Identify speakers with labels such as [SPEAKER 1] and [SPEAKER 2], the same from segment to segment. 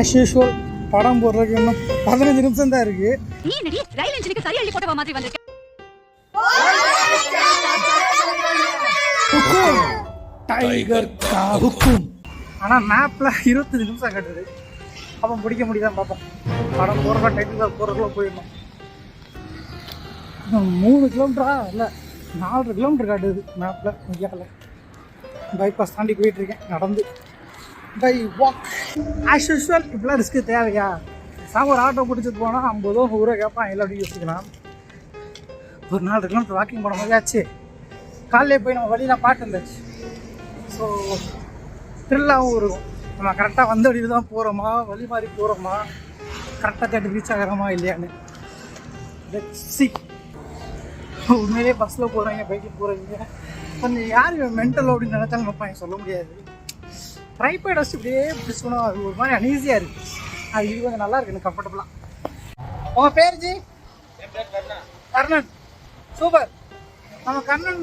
[SPEAKER 1] As usual படம் போடுறதுக்கு இன்னும் பதினஞ்சு நிமிஷம் தான் இருக்கு.
[SPEAKER 2] ரயில் இன்ஜினுக்கு சரி அள்ளி போட்டவ மாதிரி வந்திருக்க?
[SPEAKER 1] டைகர் கா ஹுக்கும் ஆனால் மேப்பில் இருபத்தஞ்சு நிமிஷம் கட்டுது. அப்போ பிடிக்க முடியுதான் பார்ப்போம். படம் போடுற டைட்டில் போகிறதுக்குள்ள போயிடணும். மூணு கிலோமீட்டரா இல்லை நாலரை கிலோமீட்டர் காட்டுது மேப்பில் இந்தியாவில் பைபாஸ் தாண்டி போயிட்டுருக்கேன் நடந்து. பை வாக் ஆஸ் யூஷுவல் இப்படிலாம் ரிஸ்க்கு தேவையா? சாம ஒரு ஆட்டோ பிடிச்சிட்டு போனால் ஐம்பது ரூபா ஊரை கேட்பான் எல்லாம் அப்படி யோசிக்கலாம். ஒரு நாலு கிலோமீட்டர் வாக்கிங் போன மாதிரி ஆச்சு. போய் நம்ம வழியில் பாட்டு இருந்தாச்சு. ஸோ த்ரில்லாகவும் இருக்கும். நம்ம கரெக்டாக வந்த வழியில் தான் போகிறோமா வழி மாதிரி போகிறோமா கரெக்டாக தேடி ரீச் ஆகிறோமா இல்லையான்னு. சி உண்மையிலேயே பஸ்ஸில் போகிறீங்க பைக்கில் போகிறீங்க கொஞ்சம் யார் மென்டல் அப்படின்னு நினைச்சாலும் நம்ம சொல்ல முடியாது. ட்ரைபேட் வச்சு இப்படியே பிடிச்சோன்னா அது ஒரு மாதிரி அனீஸியாக இருக்குது அது இது கொஞ்சம் நல்லா இருக்கு எனக்கு கம்ஃபர்டபுளாக உங்கள் பேர் ஜி? கர்ணன். சூப்பர். நம்ம கண்ணன்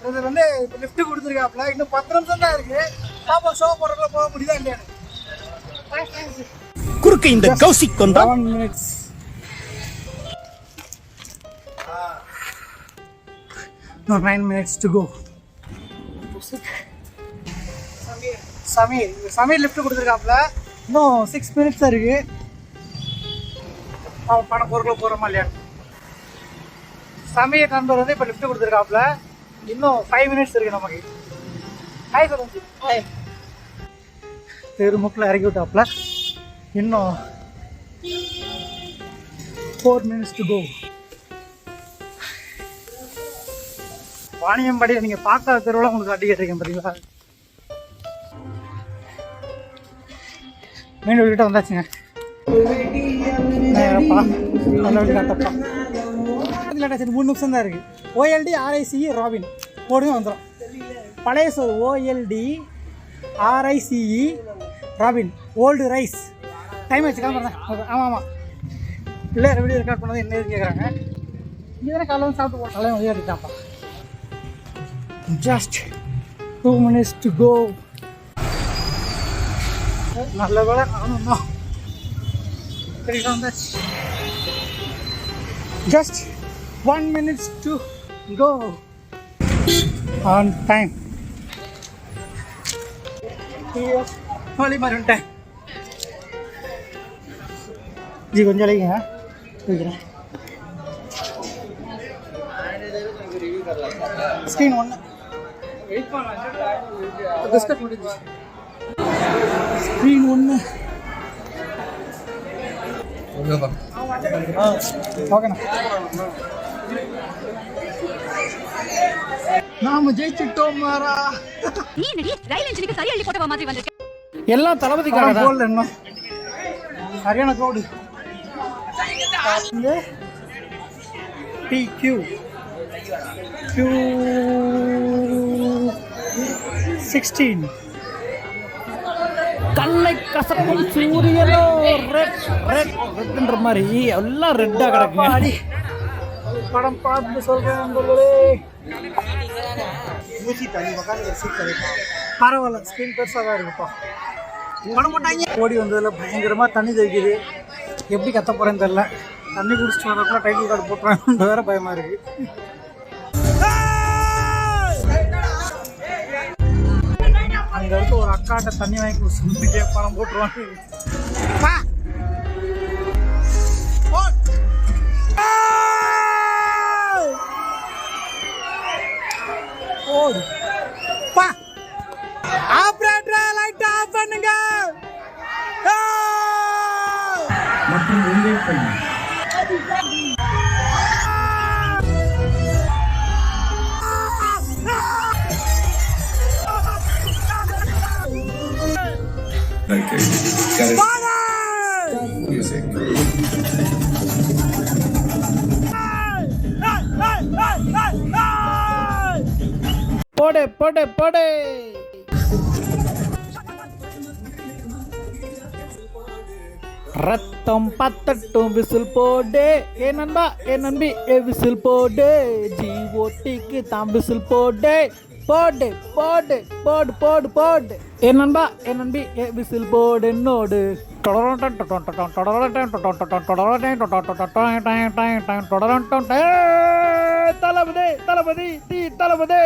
[SPEAKER 1] பிரதர் வந்து இப்போ லிஃப்ட் கொடுத்துருக்காப்புல. இன்னும் பத்து நிமிஷம் தான் இருக்கு. பாப்பா ஷோ போடுறதுல போக முடியுதா இல்லையான்னு
[SPEAKER 3] குறுக்க இந்த கௌசிக் கொண்டா
[SPEAKER 1] seven minutes No, nine minutes to Sameer Sameer lift கொடுத்துருக்காப்புல. இன்னும் சிக்ஸ் மினிட்ஸ் தான் இருக்கு. அவன் பணம் பொருட்களை போகிறோமா இல்லையா? சமீர் நண்பர் வந்து இப்போ லிஃப்ட் கொடுத்துருக்காப்புல. இன்னும் ஃபைவ் மினிட்ஸ் இருக்கு நமக்கு. ஹாய் சொல்லுங்க ஹாய் தெருமுக்கில் இறக்கி விட்டாப்புல. இன்னும் four minutes to go Vaniyambadi நீங்கள் பார்க்காத தெருவில் உங்களுக்கு காட்டி கேட்டிருக்கேன் பார்த்தீங்களா மீன் உள்ள வந்தாச்சுங்க. காட்டப்பா. சரி மூணு நிமிஷம் தான் இருக்குது ஓஎல்டி ஆர்ஐசிஇ ராபின் போடுங்க வந்துடும் பழைய சொல் O L D R I C E Robin old rice time வச்சு கிளம்புறேன். ஓகே ஆமாம் ஆமாம் பிள்ளையார் வீடியோ ரெக்கார்ட் பண்ணது என்ன ஏதுன்னு கேட்குறாங்க இங்கே தானே காலையில் சாப்பிட்டு போகிறோம் காலையில் வந்து எடுத்தாப்பா just two minutes to go நல்ல வேலை நானும் தான் சரிங்களா வந்தாச்சு just one minutes to go on time வழி மாதிரி வந்துட்டேன் ஜி கொஞ்சம் அழைங்க வைக்கிறேன் ஸ்க்ரீன் ஒன்று பிஸ்கட் முடிஞ்சு ஸ்க்ரீன் ஒன்று ஓகேண்ணா நாம ஜெயிச்சிட்டோம் மாறா.
[SPEAKER 2] நீ என்னடி? ரயில் இன்ஜினுக்கு சரி அள்ளி போட்டவ மாதிரி வந்திருக்க.
[SPEAKER 1] எல்லாம் தளபதிக்காக சரியான code D Q Q sixteen
[SPEAKER 3] கல்லை கசப்பும் சூரியனோ ரெட் ரெட் ரெட்ன்ற மாதிரி எல்லாம் ரெட்டா கிடக்குங்க
[SPEAKER 1] படம் பார்த்து சொல்றேன் நண்பர்களே. பரவாயில்ல ஸ்க்ரீன் பெருசாக தான் இருக்குப்பா. படம் போட்டாங்க. ஓடி வந்ததில் பயங்கரமாக தண்ணி தெளிக்குது. எப்படி கத்த போகிறேன்னு தெரில தண்ணி குடிச்சிட்டு வரக்குள்ள டைட்டில் கார்டு போட்டுறாங்க வேற பயமாக இருக்கு. அங்கே இருக்க ஒரு அக்காட்ட தண்ணி வாங்கி குடிச்சு பணம் போட்டுருவாங்க பா. போட். போடு பா ஆப்ரேட்டர் லைட் ஆஃப் பண்ணுங்க
[SPEAKER 4] Okay. Got it. Music.
[SPEAKER 3] போடு போடு போடு ரத்தம் பத்தட்டும் விசில் போடு ஏ நண்பா ஏ நம்பி ஏ விசில் போடு ஜிஓடிக்கு தான் விசில் போடு போடு போடு போடு போடு போடு. ஏ நண்பா ஏ நம்பி ஏ விசில் போடு என்னோடு தளபதி தளபதி டீ தளபதி.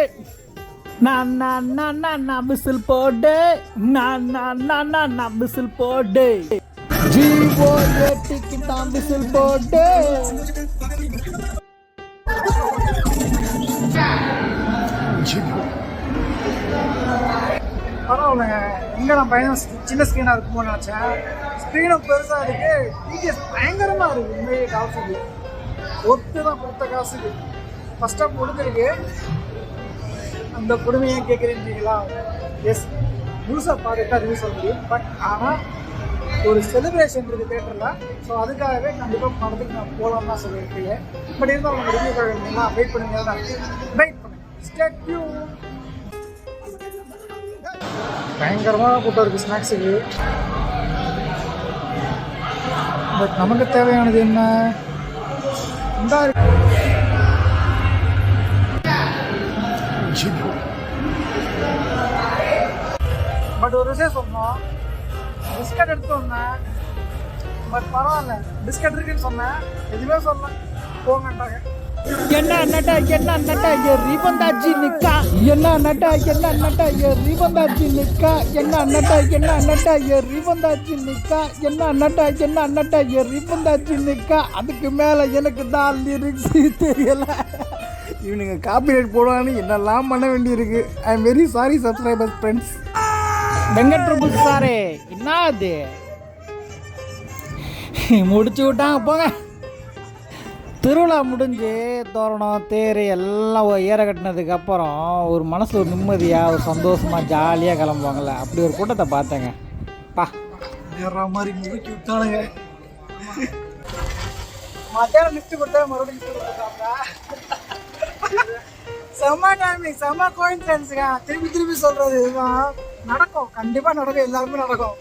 [SPEAKER 3] நான் நான் நான் நான் விசில் போடு. நான் நான் நான் நான் விசில் போடு. ஜீவோ ஏட்டிக்கு தான் விசில் போடு.
[SPEAKER 1] பரவாயில்லைங்க. இங்கே நான் பயணம் சின்ன ஸ்க்ரீனாக இருக்குமோன்னு நினச்சேன். ஸ்க்ரீனும் பெருசாக இருக்கு. டிடிஎஸ் பயங்கரமாக இருக்குது உண்மையே காசுக்கு ஒத்து தான் கொடுத்த காசுக்கு ஃபஸ்ட் ஆஃப் முடிஞ்சிருக்கு. அந்த கொடுமையை கேட்குறீங்களா எஸ் முழுசாக பார்த்துட்டு ரிவ்யூ சொல்ல முடியும் பட் ஆனால் ஒரு செலிப்ரேஷன் இருக்குது தேட்டரில் ஸோ அதுக்காகவே கண்டிப்பாக படத்துக்கு நான் போகலாம் தான் சொல்லியிருக்கேன். பட் இருந்தாலும் அவங்க ரிவ்யூ வேணுங்களா வெயிட் பண்ணுங்க. வெயிட் பண்ணுங்க. ஸ்டேட் பயங்கரமாக கூட்டம் இருக்குது ஸ்நாக்ஸுக்கு. பட் நமக்கு தேவையானது என்ன? இருக்கு. பட் ஒரு விஷயம் சொன்னோம். பிஸ்கட் எடுத்து வந்தேன். பட் பரவாயில்ல. பிஸ்கட் இருக்குன்னு சொன்னேன். எதுவுமே சொல்லல போங்கன்றாங்க
[SPEAKER 3] என்ன நட்ட என்ன நட்ட எரி நிக்கா. என்ன நட்ட என்ன நட்ட எரி நிக்கா. என்ன நட்ட என்ன நட்ட எரி நிக்கா. என்ன நட்ட என்ன நட்ட எரி நிக்கா. அதுக்கு மேல எனக்கு தான் லிரிக்ஸ் தெரியல.
[SPEAKER 1] இவனுங்க காப்பிரைட் போடுவான்னு என்னெல்லாம் பண்ண வேண்டியிருக்கு. I am very sorry subscribers friends
[SPEAKER 3] Venkat Prabhu சாரே என்ன அது முடிச்சு விட்டாங்க போங்க. திருவிழா முடிஞ்சு தோரணம் தேர் எல்லாம் ஏற கட்டினதுக்கு அப்புறம் ஒரு மனசில் ஒரு நிம்மதியாக ஒரு சந்தோஷமாக ஜாலியாக கிளம்புவாங்கள்ல அப்படி ஒரு கூட்டத்தை பார்த்தேங்க. பா.
[SPEAKER 1] வேற மாதிரி முறுக்கி விட்டானுங்க மத்தியானம் லிஃப்ட் கொடுத்தா மறுபடியும் லிஃப்ட் கொடுத்தாங்க செம்ம டைமிங் செம்ம கோயின்சிடன்ஸுங்க திருப்பி திருப்பி சொல்றது இதுதான். நடக்கும். கண்டிப்பா நடக்கும். எல்லாருமே நடக்கும்.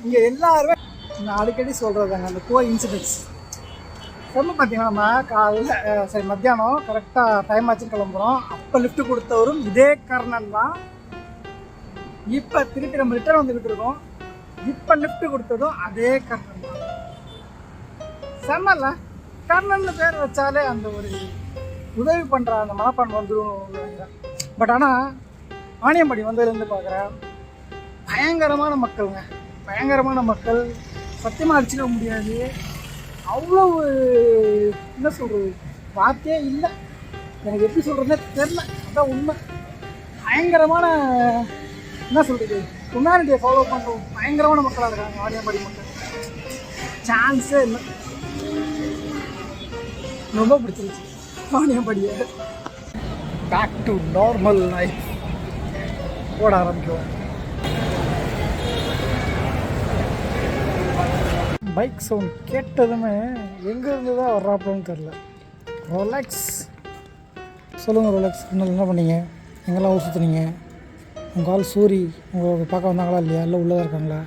[SPEAKER 1] இங்க எல்லாருமே நான் அடிக்கடி சொல்றதாங்க அந்த கோ இன்சிடென்ட்ஸ் செம்ம பார்த்தீங்கன்னா நம்ம காலையில் சரி மத்தியானம் கரெக்டாக டைம் ஆச்சு கிளம்புறோம். அப்போ லிஃப்ட் கொடுத்தவரும் இதே கர்ணன் தான். இப்போ திருப்பி நம்ம ரிட்டர்ன் வந்துக்கிட்டு இருக்கோம். இப்போ லிஃப்ட் கொடுத்ததும் அதே கர்ணன் தான். செம்மல்ல? கர்ணன் பேர் வச்சாலே அந்த ஒரு உதவி பண்ணுற அந்த மனப்பான்மை வந்துடும் பட் ஆனால் ஆணியம்படி வந்ததுலேருந்து பார்க்குறேன் பயங்கரமான மக்களுங்க. பயங்கரமான மக்கள். சத்தியமாக அடிச்சுக்க முடியாது. அவ்வளோ என்ன சொல்கிறது வார்த்தையே இல்லை. எனக்கு எப்படி சொல்கிறதுனே தெரில அதான் உண்மை. பயங்கரமான என்ன சொல்கிறது ஹுமானிட்டியை ஃபாலோ பண்ணுற பயங்கரமான மக்களாக இருக்காங்க ஆடியம்படி மக்கள். சான்ஸே இல்லை. ரொம்ப பிடிச்சிருச்சு. ஆடியம்படியை பேக் டு நார்மல் லைஃப் ஓட ஆரம்பிக்கும் பைக் சவுண்ட் கேட்டதுமே எங்கேருந்து தான் வர்றாப்போன்னு தெரில. ரொலாக்ஸ் சொல்லுங்கள் ரொலாக்ஸ் இன்னும் என்ன பண்ணீங்க? எங்கெல்லாம் ஊர் சுற்றுனீங்க உங்கள் ஆள் சூரி உங்களை பார்க்க வந்தாங்களா இல்லையா? இல்லை உள்ளே இருக்காங்களா?